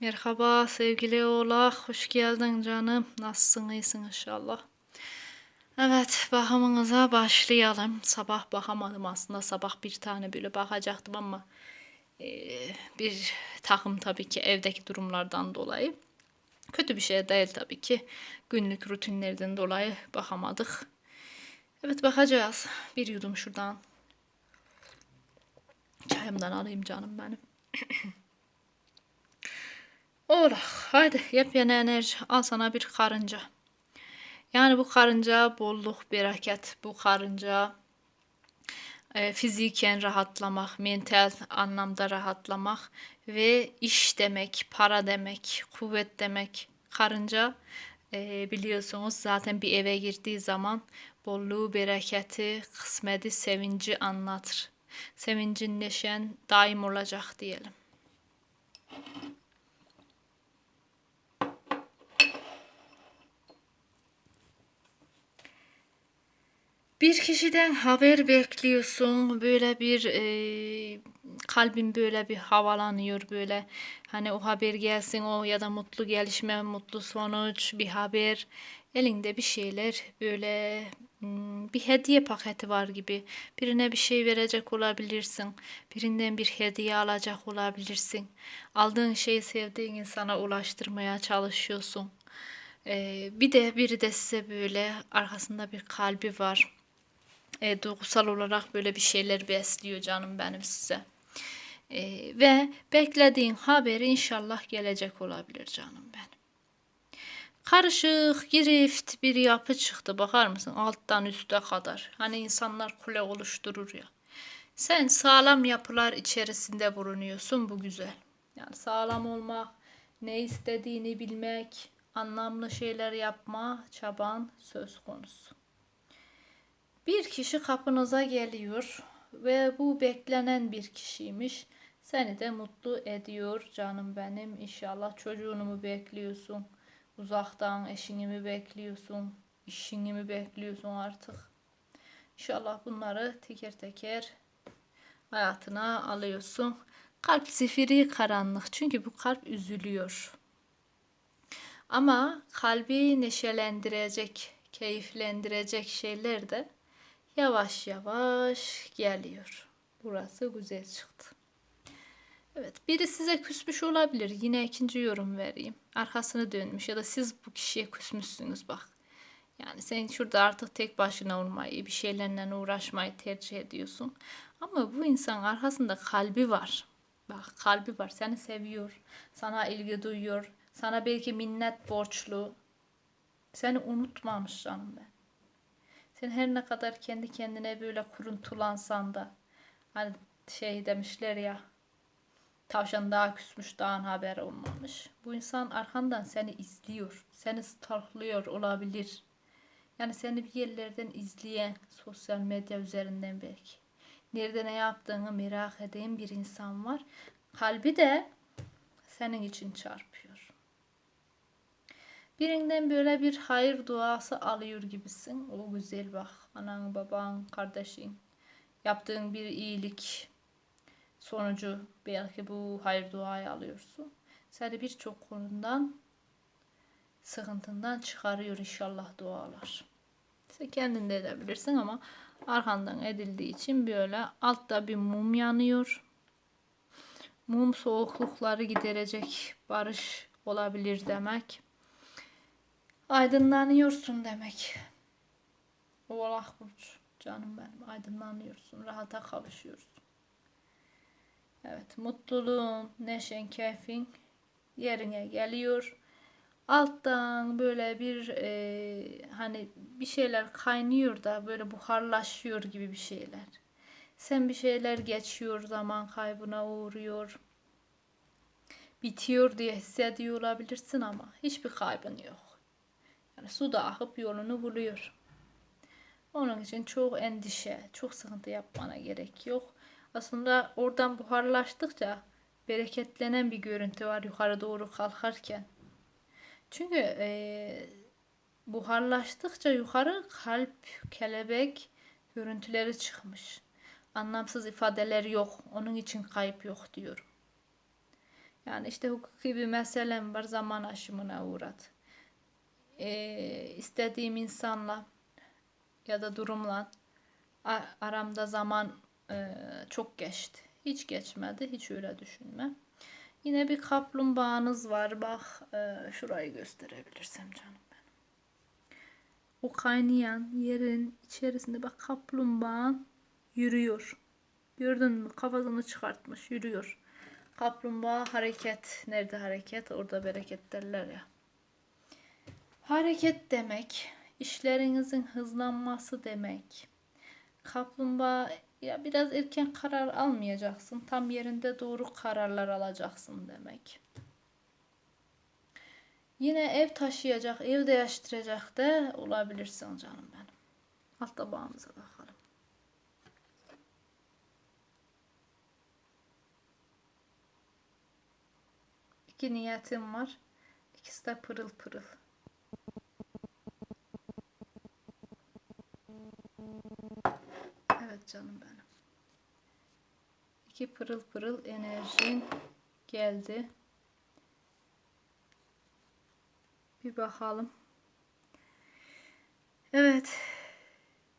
Merhaba sevgili oğlak, hoş geldin canım. Nasılsın, iyisin inşallah. Evet, bakımınıza başlayalım. Sabah bakamadım aslında. Sabah bir tane böyle bakacaktım ama eee, bir takım tabii ki evdeki durumlardan dolayı. Kötü bir şey değil tabii ki. Günlük rutinlerden dolayı bakamadık. Evet bakacağız. Bir yudum şuradan. Çayımdan alayım canım benim. Oğlak, haydi yepyeni enerji. Al sana bir karınca. Yani bu karınca bolluk, bereket. Bu karınca e, fiziken rahatlamak, mental anlamda rahatlamak ve iş demek, para demek, kuvvet demek. Karınca e, biliyorsunuz zaten bir eve girdiği zaman bolluğu, bereketi, kısmeti, sevinci anlatır. Sevincin neşen daim olacak diyelim. Bir kişiden haber bekliyorsun. Böyle bir e, kalbin böyle bir havalanıyor böyle. Hani o haber gelsin o ya da mutlu gelişme, mutlu sonuç, bir haber. Elinde bir şeyler böyle hmm, bir hediye paketi var gibi. Birine bir şey verecek olabilirsin. Birinden bir hediye alacak olabilirsin. Aldığın şeyi sevdiğin insana ulaştırmaya çalışıyorsun. Ee, bir de biri de size böyle arkasında bir kalbi var e, duygusal olarak böyle bir şeyler besliyor canım benim size. E, ve beklediğin haber inşallah gelecek olabilir canım benim. Karışık, girift bir yapı çıktı bakar mısın alttan üste kadar. Hani insanlar kule oluşturur ya. Sen sağlam yapılar içerisinde bulunuyorsun bu güzel. Yani sağlam olmak, ne istediğini bilmek, anlamlı şeyler yapma çaban söz konusu. Bir kişi kapınıza geliyor ve bu beklenen bir kişiymiş. Seni de mutlu ediyor canım benim. İnşallah çocuğunu mu bekliyorsun? Uzaktan eşini mi bekliyorsun? İşini mi bekliyorsun artık? İnşallah bunları teker teker hayatına alıyorsun. Kalp zifiri karanlık. Çünkü bu kalp üzülüyor. Ama kalbi neşelendirecek, keyiflendirecek şeyler de yavaş yavaş geliyor. Burası güzel çıktı. Evet, biri size küsmüş olabilir. Yine ikinci yorum vereyim. Arkasını dönmüş ya da siz bu kişiye küsmüşsünüz bak. Yani sen şurada artık tek başına olmayı, bir şeylerle uğraşmayı tercih ediyorsun. Ama bu insan arkasında kalbi var. Bak kalbi var. Seni seviyor. Sana ilgi duyuyor. Sana belki minnet borçlu. Seni unutmamış canım ben. Sen her ne kadar kendi kendine böyle kuruntulansan da hani şey demişler ya tavşan daha küsmüş dağın haber olmamış. Bu insan arkandan seni izliyor. Seni stalkluyor olabilir. Yani seni bir yerlerden izleyen sosyal medya üzerinden belki. Nerede ne yaptığını merak eden bir insan var. Kalbi de senin için çarpıyor. Birinden böyle bir hayır duası alıyor gibisin. O güzel bak. Anan, baban, kardeşin. Yaptığın bir iyilik sonucu belki bu hayır duayı alıyorsun. Seni birçok konudan sıkıntından çıkarıyor inşallah dualar. Sen kendin de edebilirsin ama arkandan edildiği için böyle altta bir mum yanıyor. Mum soğuklukları giderecek barış olabilir demek. Aydınlanıyorsun demek. Oğlak burç canım benim aydınlanıyorsun. Rahata kavuşuyorsun. Evet mutluluğun, neşen, keyfin yerine geliyor. Alttan böyle bir e, hani bir şeyler kaynıyor da böyle buharlaşıyor gibi bir şeyler. Sen bir şeyler geçiyor zaman kaybına uğruyor. Bitiyor diye hissediyor olabilirsin ama hiçbir kaybın yok. Su da akıp yolunu buluyor. Onun için çok endişe, çok sıkıntı yapmana gerek yok. Aslında oradan buharlaştıkça bereketlenen bir görüntü var yukarı doğru kalkarken. Çünkü e, buharlaştıkça yukarı kalp, kelebek görüntüleri çıkmış. Anlamsız ifadeler yok. Onun için kayıp yok diyorum. Yani işte hukuki bir meselem var zaman aşımına uğradı. Ee, istediğim insanla ya da durumla aramda zaman e, çok geçti. Hiç geçmedi. Hiç öyle düşünme. Yine bir kaplumbağanız var. Bak e, şurayı gösterebilirsem canım benim. O kaynayan yerin içerisinde bak kaplumbağa yürüyor. Gördün mü? Kafasını çıkartmış, yürüyor. Kaplumbağa hareket. Nerede hareket? Orada bereket derler ya. Hareket demek, işlerinizin hızlanması demek. Kaplumbağa ya biraz erken karar almayacaksın. Tam yerinde doğru kararlar alacaksın demek. Yine ev taşıyacak, ev değiştirecek de olabilirsin canım benim. Alt tabağımıza bakalım. İki niyetim var. İkisi de pırıl pırıl. Canım benim. İki pırıl pırıl enerjin geldi. Bir bakalım. Evet.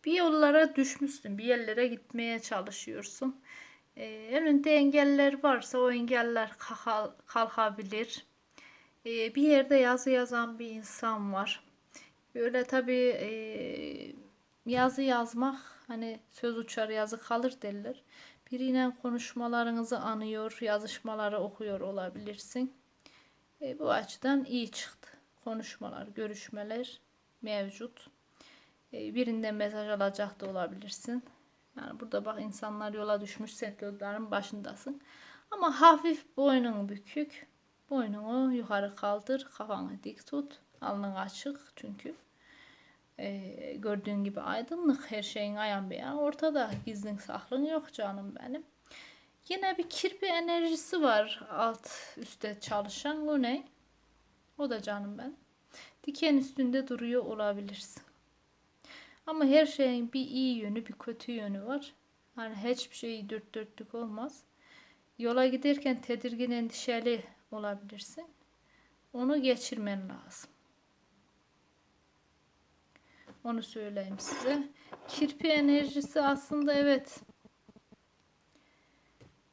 Bir yollara düşmüşsün. Bir yerlere gitmeye çalışıyorsun. Ee, önünde engeller varsa o engeller kalka- kalkabilir. Ee, bir yerde yazı yazan bir insan var. Böyle tabii e, yazı yazmak hani söz uçar yazı kalır derler. Biriyle konuşmalarınızı anıyor, yazışmaları okuyor olabilirsin. E, bu açıdan iyi çıktı. Konuşmalar, görüşmeler mevcut. E, birinden mesaj alacak da olabilirsin. Yani burada bak insanlar yola düşmüş sektörlerin başındasın. Ama hafif boynun bükük. Boynunu yukarı kaldır, kafanı dik tut. Alnın açık çünkü. E, gördüğün gibi aydınlık her şeyin ayan beyan ortada. Gizlin saklın yok canım benim. Yine bir kirpi enerjisi var alt üstte çalışan. O ne? O da canım ben. Diken üstünde duruyor olabilirsin. Ama her şeyin bir iyi yönü, bir kötü yönü var. Hani hiçbir şey dört dörtlük olmaz. Yola giderken tedirgin, endişeli olabilirsin. Onu geçirmen lazım. Onu söyleyeyim size. Kirpi enerjisi aslında evet.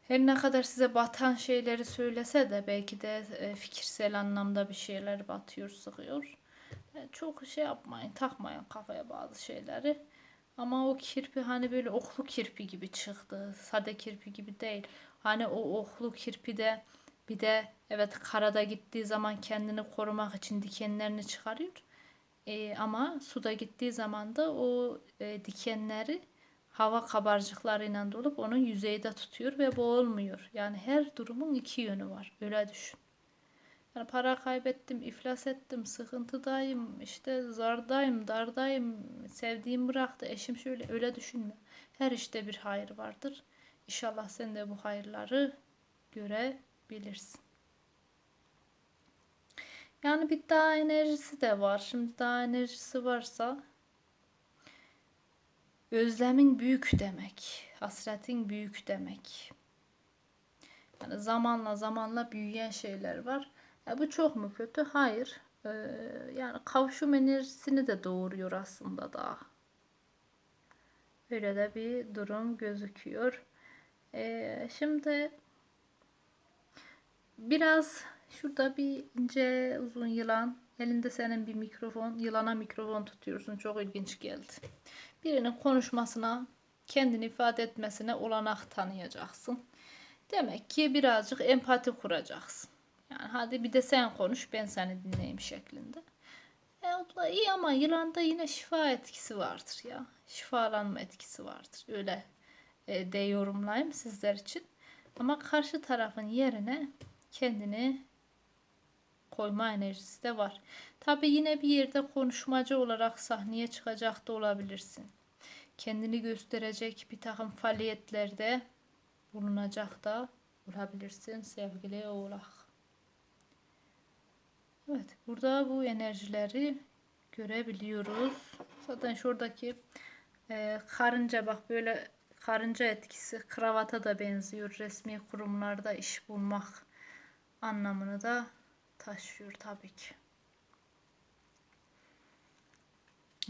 Her ne kadar size batan şeyleri söylese de belki de e, fikirsel anlamda bir şeyler batıyor, sıkıyor. E, Çok şey yapmayın, takmayın kafaya bazı şeyleri. Ama o kirpi hani böyle oklu kirpi gibi çıktı. Sade kirpi gibi değil. Hani o oklu kirpi de bir de evet karada gittiği zaman kendini korumak için dikenlerini çıkarıyor. E, ama suda gittiği zaman da o e, dikenleri hava kabarcıklarıyla dolup onu yüzeyde tutuyor ve boğulmuyor. Yani her durumun iki yönü var. Öyle düşün. Yani para kaybettim, iflas ettim, sıkıntıdayım, işte zardayım, dardayım, sevdiğim bıraktı, eşim şöyle öyle düşünme. Her işte bir hayır vardır. İnşallah sen de bu hayırları görebilirsin. Yani bir dağ enerjisi de var. Şimdi dağ enerjisi varsa özlemin büyük demek. Hasretin büyük demek. Yani zamanla zamanla büyüyen şeyler var. Ya bu çok mu kötü? Hayır. Ee, yani kavuşum enerjisini de doğuruyor aslında da. Öyle de bir durum gözüküyor. Ee, şimdi biraz şurada bir ince uzun yılan. Elinde senin bir mikrofon. Yılana mikrofon tutuyorsun. Çok ilginç geldi. Birinin konuşmasına, kendini ifade etmesine olanak tanıyacaksın. Demek ki birazcık empati kuracaksın. Yani hadi bir de sen konuş ben seni dinleyeyim şeklinde. E, o da iyi ama yılanda yine şifa etkisi vardır ya. Şifalanma etkisi vardır. Öyle e, de yorumlayayım sizler için. Ama karşı tarafın yerine kendini koyma enerjisi de var. Tabi yine bir yerde konuşmacı olarak sahneye çıkacak da olabilirsin. Kendini gösterecek bir takım faaliyetlerde bulunacak da olabilirsin sevgili oğlak. Evet, burada bu enerjileri görebiliyoruz. Zaten şuradaki e, karınca bak böyle karınca etkisi kravata da benziyor. Resmi kurumlarda iş bulmak anlamını da taşıyor tabii ki.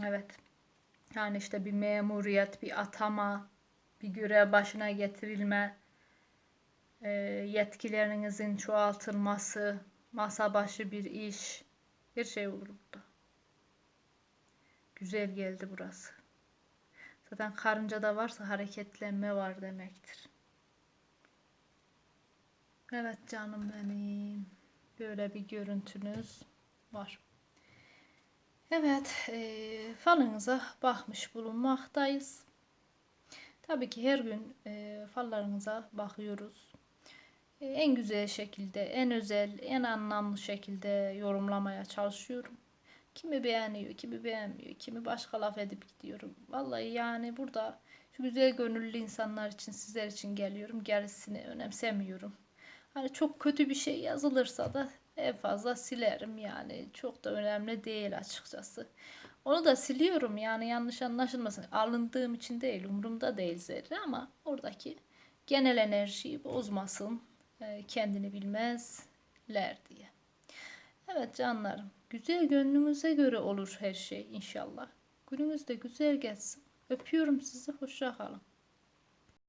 Evet. Yani işte bir memuriyet, bir atama, bir görev başına getirilme, e, yetkilerinizin çoğaltılması, masa başı bir iş, bir şey olur burada. Güzel geldi burası. Zaten karıncada varsa hareketlenme var demektir. Evet canım benim. Böyle bir görüntünüz var. Evet, e, falınıza bakmış bulunmaktayız. Tabii ki her gün e, fallarınıza bakıyoruz. E, en güzel şekilde, en özel, en anlamlı şekilde yorumlamaya çalışıyorum. Kimi beğeniyor, kimi beğenmiyor, kimi başka laf edip gidiyorum. Vallahi yani burada şu güzel gönüllü insanlar için, sizler için geliyorum. Gerisini önemsemiyorum. Hani çok kötü bir şey yazılırsa da en fazla silerim yani. Çok da önemli değil açıkçası. Onu da siliyorum yani yanlış anlaşılmasın. Alındığım için değil, umurumda değil zerre ama oradaki genel enerjiyi bozmasın. e, Kendini bilmezler diye. Evet canlarım. Güzel gönlünüze göre olur her şey inşallah. Gününüz de güzel geçsin. Öpüyorum sizi. Hoşça kalın.